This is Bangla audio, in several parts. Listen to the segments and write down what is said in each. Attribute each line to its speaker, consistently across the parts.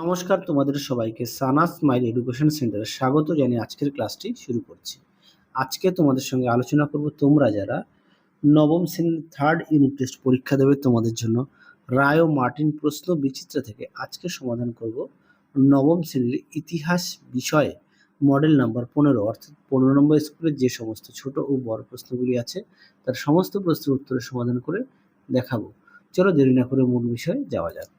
Speaker 1: নমস্কার তোমাদের সবাইকে, সানা স্মাইল এডুকেশন সেন্টারে স্বাগত জানিয়ে আজকের ক্লাসটি শুরু করছি। আজকে তোমাদের সঙ্গে আলোচনা করব তোমরা যারা নবম শ্রেণির থার্ড ইউনিট টেস্ট পরীক্ষা দেবে, তোমাদের জন্য রায় ও মার্টিন প্রশ্ন বিচিত্র থেকে আজকে সমাধান করব নবম শ্রেণির ইতিহাস বিষয়ে মডেল নাম্বার পনেরো, অর্থাৎ পনেরো নম্বর স্কুলের যে সমস্ত ছোট ও বড় প্রশ্নগুলি আছে, তার সমস্ত প্রশ্নের উত্তরের সমাধান করে দেখাবো। চলো দেরি না করে মূল বিষয়ে যাওয়া যাক।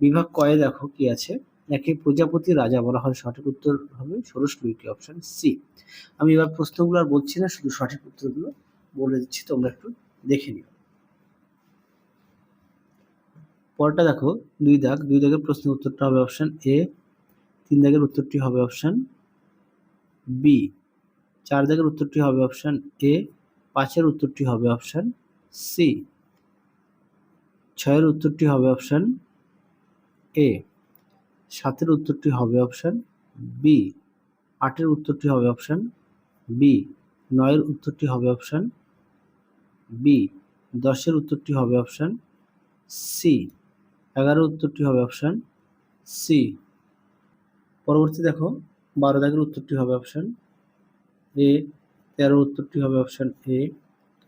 Speaker 1: বিভাগ কয়ে দেখো কি আছে? একে প্রজাপতি, রাজা বলা হয়, সঠিক উত্তর হবে ষোড়শ লুইকি অপশন সি আমি এবার প্রশ্নগুলো আর বলছি না, শুধু সঠিক উত্তরগুলো বলে দিচ্ছি, তোমরা একটু দেখে নিও। পরটা দেখো, দুই দাগ, দুই দাগের প্রশ্নের উত্তরটা হবে অপশন এ তিন দাগের উত্তরটি হবে অপশন বি চার দাগের উত্তরটি হবে অপশন এ পাঁচের উত্তরটি হবে অপশন সি ছয়ের উত্তরটি হবে অপশন এ, সাতের উত্তরটি হবে অপশন বি, আটের উত্তরটি হবে অপশন বি, নয়ের উত্তরটি হবে অপশন বি, দশের উত্তরটি হবে অপশন সি এগারোর উত্তরটি হবে অপশন সি। পরবর্তী দেখো, বারো দাগের উত্তরটি হবে অপশন এ তেরোর উত্তরটি হবে অপশন এ,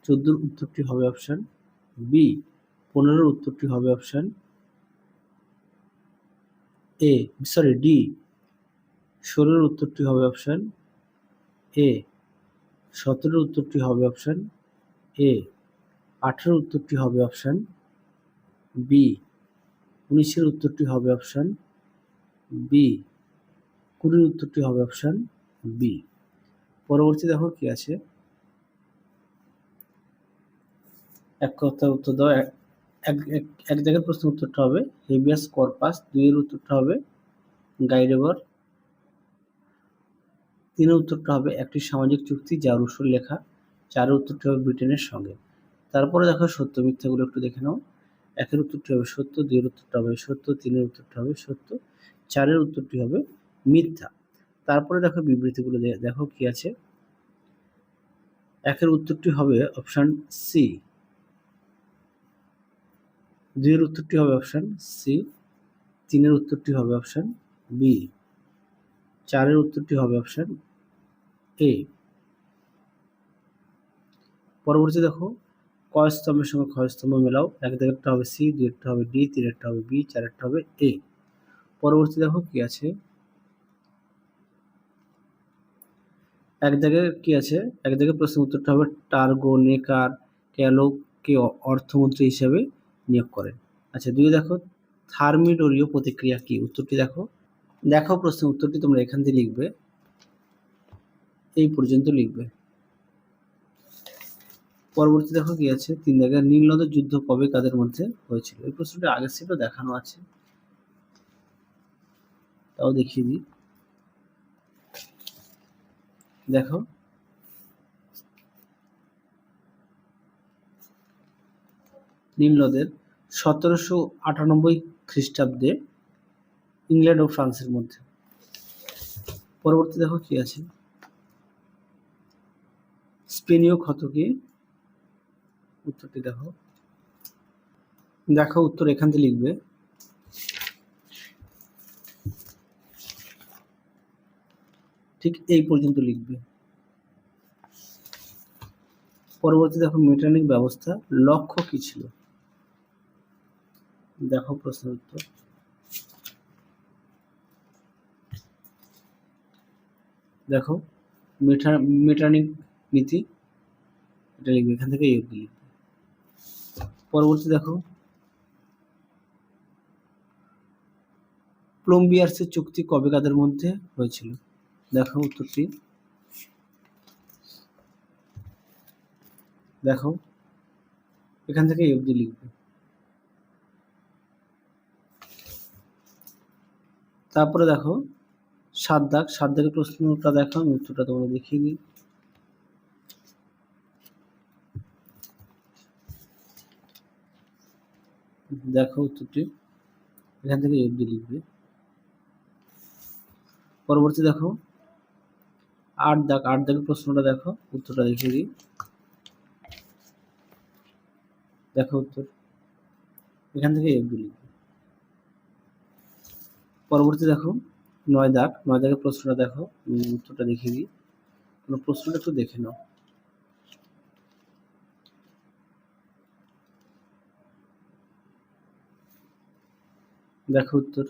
Speaker 1: চোদ্দোর উত্তরটি হবে অপশন বি, পনেরোর উত্তরটি হবে অপশন এ সরি ডি ষোলোর উত্তরটি হবে অপশান এ সতেরোর উত্তরটি হবে অপশান এ আঠেরোর উত্তরটি হবে অপশান বি উনিশের উত্তরটি হবে অপশান বি কুড়ির উত্তরটি হবে অপশান বি পরবর্তী দেখো কি আছে? এক কথা উত্তর দাও এক এক জায়গার প্রশ্ন উত্তরটা হবে হেভিয়াস কর্পাস দুইয়ের উত্তরটা হবে গাইডেবর তিনের উত্তরটা হবে একটি সামাজিক চুক্তি যা রুশোর লেখা, চারের উত্তরটি হবে ব্রিটেনের সঙ্গে। তারপরে দেখো সত্য মিথ্যাগুলো একটু দেখে নাও। একের উত্তরটি হবে সত্য, দুইয়ের উত্তরটা হবে সত্য, তিনের উত্তরটা হবে সত্য, চারের উত্তরটি হবে মিথ্যা। তারপরে দেখো বিবৃতিগুলো দেখো কি আছে। একের উত্তরটি হবে অপশান সি দুইয়ের উত্তরটি হবে অপশান সি, তিনের উত্তরটি হবে অপশান বি, চারের উত্তরটি হবে অপশান এ। পরবর্তী দেখো, কয় স্তম্ভের সঙ্গে ক্ষয় স্তম্ভ মেলাও? এক একটা হবে সি, দুই, একটা হবে ডি, তিন, একটা হবে বি, চার, একটা হবে এ। পরবর্তী দেখো কি আছে? এক জায়গায় কি আছে? এক জায়গায় প্রশ্নের উত্তরটা হবে টার্গো নেকার ক্যালোকে অর্থমন্ত্রী হিসেবে নিয়োগ করেন। আচ্ছা দুই দেখো থার্মিডোরীয় প্রতিক্রিয়া কি? উত্তরটি দেখো। দেখো প্রশ্নের উত্তরটি তোমরা এখান থেকে লিখবে। এই পর্যন্ত লিখবে। পরবর্তী দেখো কি আছে? তিন জায়গায় নীলনদের যুদ্ধ কবে কাদের মধ্যে হয়েছিল? এই প্রশ্নটা আগের সেটও দেখানো আছে। তাও দেখিয়ে দিই। দেখো নীল নদের সতেরোশো আটানব্বই খ্রিস্টাব্দে ইংল্যান্ড ও ফ্রান্সের মধ্যে। পরবর্তী দেখো কি আছে? স্পেনীয় ক্ষত কি উত্তরটি দেখো। দেখো উত্তর এখান থেকে লিখবে। ঠিক এই পর্যন্ত লিখবে। পরবর্তী দেখো মেটানিক ব্যবস্থা, লক্ষ্য কি ছিল? দেখো প্রশ্নের উত্তর। দেখো মেটা মেটানিক নীতি, এটা লিখবে, এখান থেকে অব্দি লিখবে। পরবর্তী দেখো, প্লম্বিয়ার্সের চুক্তি কবে কাদের মধ্যে হয়েছিল? দেখো উত্তরটি। দেখো, এখান থেকে অব্দি লিখবে। তারপরে দেখো, সাত দাগ, সাত দাগের প্রশ্নটা দেখো, আমি উত্তরটা তোমরা দেখিয়ে দিই। দেখো উত্তরটি, এখান থেকে এফডি লিখবে। পরবর্তী দেখো, আট দাগ, আট দাগের প্রশ্নটা দেখো, উত্তরটা দেখিয়ে দিই। দেখো উত্তর, এখান থেকে এফডি লিখবে। পরবর্তী দেখো, নয় দাগ, নয় দাগের প্রশ্নটা দেখো উত্তরটা দেখে দিই। তোমরা প্রশ্নটা একটু দেখে নাও। দেখো উত্তর।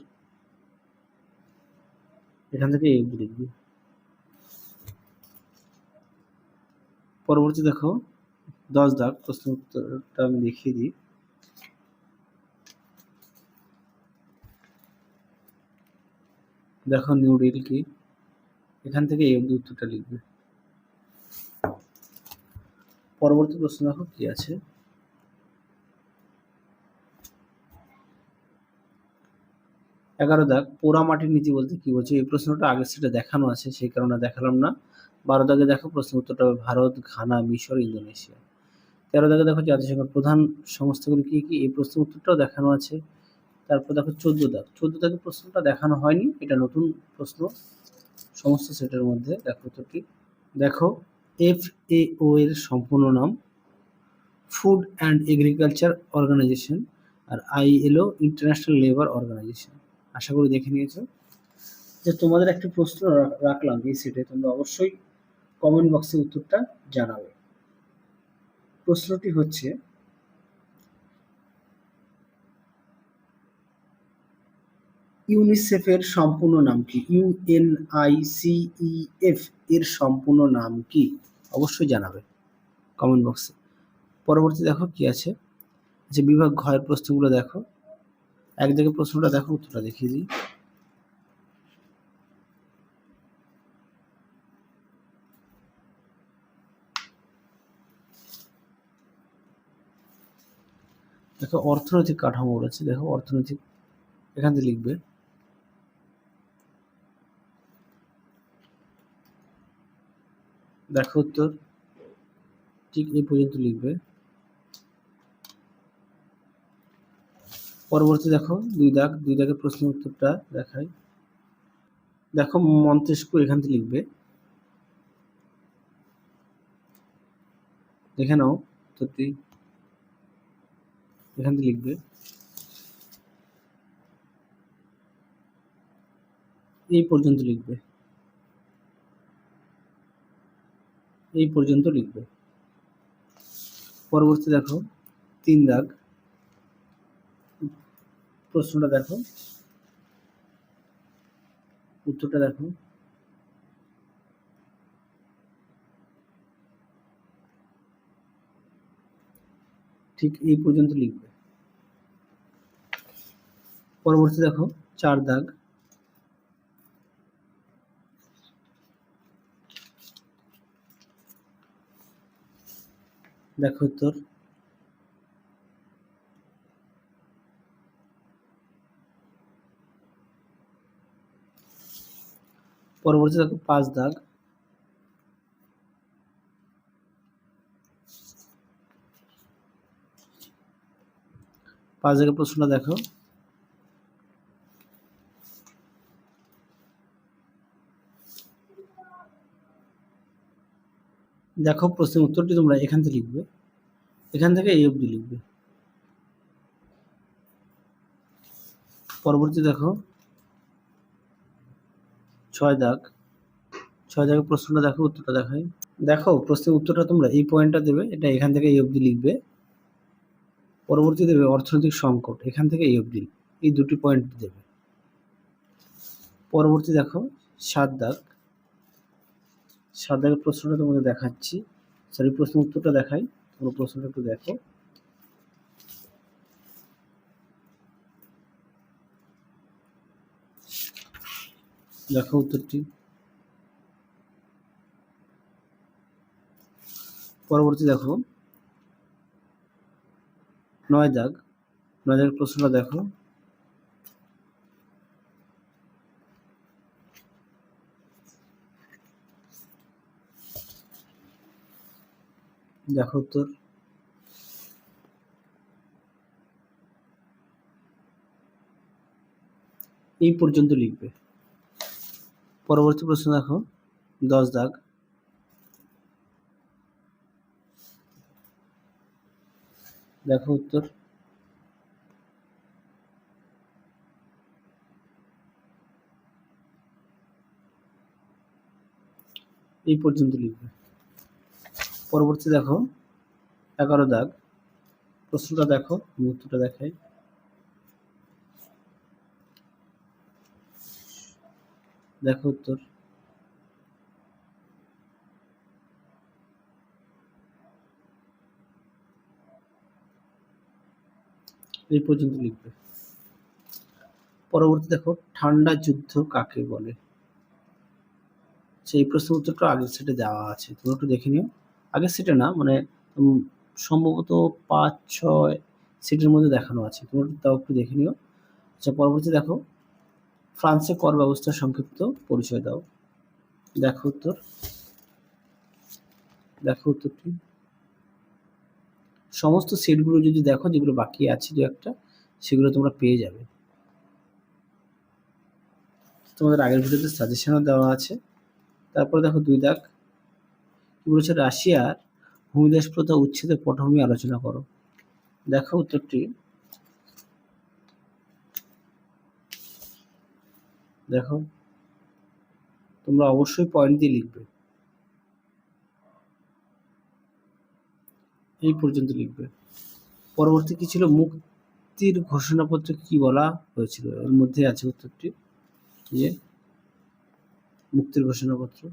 Speaker 1: এখান থেকে অবধি লিখবি পরবর্তী দেখো, দশ দাগ প্রশ্ন উত্তরটা আমি দেখিয়ে দিই। দেখো নিউ ডিল কি। এখান থেকে এই অবধি উত্তরটা লিখবে। পরবর্তী প্রশ্ন দেখো কি আছে। এগারো দাগ, পোড়া মাটির নীতি বলতে কি বলছে? এই প্রশ্নটা আগের সেটা দেখানো আছে, সেই কারণে দেখালাম না। বারো দাগে দেখো প্রশ্ন, উত্তরটা হবে ভারত, ঘানা, মিশর, ইন্দোনেশিয়া। তেরো দাগে দেখো জাতিসংঘের প্রধান সংস্থাগুলি কি কি? এই প্রশ্ন উত্তরটাও দেখানো আছে। তারপর দেখো চোদ্দ দাগ। চোদ্দ দাগের প্রশ্নটা দেখানো হয়নি, এটা নতুন প্রশ্ন। সমস্ত সেটের মধ্যে দেখো উত্তরটি দেখো এফ এ ও এর সম্পূর্ণ নাম food and agriculture organisation R I ILO international labour organisation আশা করি দেখে নিয়েছো। যে তোমাদের একটি প্রশ্ন রাখলাম এই সেটে, তোমরা অবশ্যই কমেন্ট বক্সে উত্তরটা জানাবে। প্রশ্নটি হচ্ছে ইউনিসেফের সম্পূর্ণ নাম কি? ইউএনআইসিইএফ এর সম্পূর্ণ নাম কি? অবশ্যই জানাবে কমেন্ট বক্সে পরবর্তী দেখো কি আছে? যে বিভাগ ঘয়ের প্রশ্নগুলো দেখো। এক দিকে প্রশ্নটা দেখো, উত্তরটা দেখিয়ে দিই। দেখো অর্থনৈতিক কাঠামো রয়েছে দেখো অর্থনৈতিক, এখান থেকে লিখবে। দেখো উত্তর। ঠিক এই পর্যন্ত লিখবে। পরবর্তী দেখো, দুই দাগ, দুই দাগের প্রশ্নের উত্তরটা দেখাই। দেখো, মন্তেস্কু এখান থেকে লিখবে। দেখে নাও উত্তরটি। এখান থেকে লিখবে। এই পর্যন্ত লিখবে। এই পর্যন্ত লিখবে। পরবর্তী দেখো, তিন দাগ। প্রশ্নটা দেখো। উত্তরটা দেখো। ঠিক এই পর্যন্ত লিখবে। পরবর্তী দেখো, চার দাগ। দেখো উত্তর। পরবর্তী দেখো পাঁচ দাগ। পাঁচ দাগের প্রশ্নটা দেখো। দেখো প্রশ্নের উত্তরটি তোমরা এখান থেকে লিখবে। এখান থেকে এই অবধি লিখবে। পরবর্তী দেখো। ছয় দাগ। ছয় দাগের প্রশ্নটা দেখো, উত্তরটা দেখাই। দেখো, প্রশ্নের উত্তরটা তোমরা এই পয়েন্টটা দেবে, এটা এখান থেকে এই অবধি লিখবে। পরবর্তী দেবে অর্থনৈতিক সংকট, এখান থেকে এই অবধি। এই দুটি পয়েন্ট দেবে। পরবর্তী দেখো, সাত দাগ। সাত দাগের প্রশ্নটা তোমাদের দেখাচ্ছি। সরি প্রশ্ন উত্তরটা দেখাই। তোমরা প্রশ্নটা একটু দেখো। দেখো উত্তরটি। পরবর্তী দেখো। নয় দাগ। নয় দাগের প্রশ্নটা দেখো। দেখো উত্তর। এই পর্যন্ত লিখবে। পরবর্তী প্রশ্ন দেখো। দশ দাগ। দেখো উত্তর। এই পর্যন্ত লিখবে। পরবর্তী দেখো, এগারো দাগ। প্রশ্নটা দেখো, আমি উত্তরটা দেখাই। দেখো উত্তর। এই পর্যন্ত লিখবে। পরবর্তী দেখো, ঠান্ডা যুদ্ধ কাকে বলে? সেই প্রশ্ন উত্তরটা আগের সেটে দেওয়া আছে তুমি একটু দেখে নিও। আগের সিটে না মানে সম্ভবত পাঁচ ছয় সিটের মধ্যে দেখানো আছে। তুমি একটু তাও একটু দেখে নিও। আচ্ছা পরবর্তী দেখো। ফ্রান্সে কর ব্যবস্থার সংক্ষিপ্ত পরিচয় দাও। দেখো উত্তর। দেখো উত্তরটি। সমস্ত সিটগুলো যদি দেখো, যেগুলো বাকি আছে দু একটা, সেগুলো তোমরা পেয়ে যাবে। তোমাদের আগের ভিডিওতে সাজেশনও দেওয়া আছে। তারপরে দেখো দুই দাগ। বলেছে রাশিয়ার ভূমিদাস প্রথা উচ্ছেদের পটভূমি আলোচনা করো। দেখো উত্তরটি। দেখো, তোমরা অবশ্যই পয়েন্ট দিয়ে লিখবে। এই পর্যন্ত লিখবে। পরবর্তী কি ছিল? মুক্তির ঘোষণাপত্র কি বলা হয়েছিল? এর মধ্যে আছে উত্তরটি। যে মুক্তির ঘোষণাপত্র।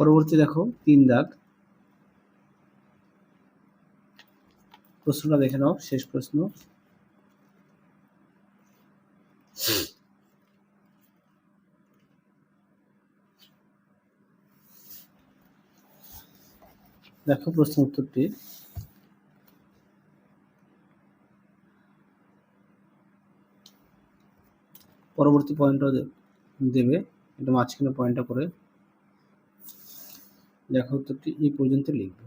Speaker 1: পরবর্তী দেখো, তিন দাগ। প্রশ্নটা দেখে নাও, শেষ প্রশ্ন। দেখো প্রশ্ন উত্তরটি। পরবর্তী পয়েন্টটা দেবে, এটা মাঝখানে পয়েন্টটা করে। দেখো উত্তরটি এই পর্যন্ত লিখবে।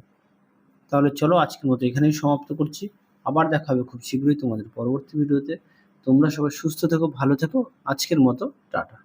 Speaker 1: তাহলে চলো আজকের মতো এখানেই সমাপ্ত করছি। আবার দেখা হবে খুব শীঘ্রই তোমাদের পরবর্তী ভিডিওতে। তোমরা সবাই সুস্থ থেকো, ভালো থেকো। আজকের মতো টাটা।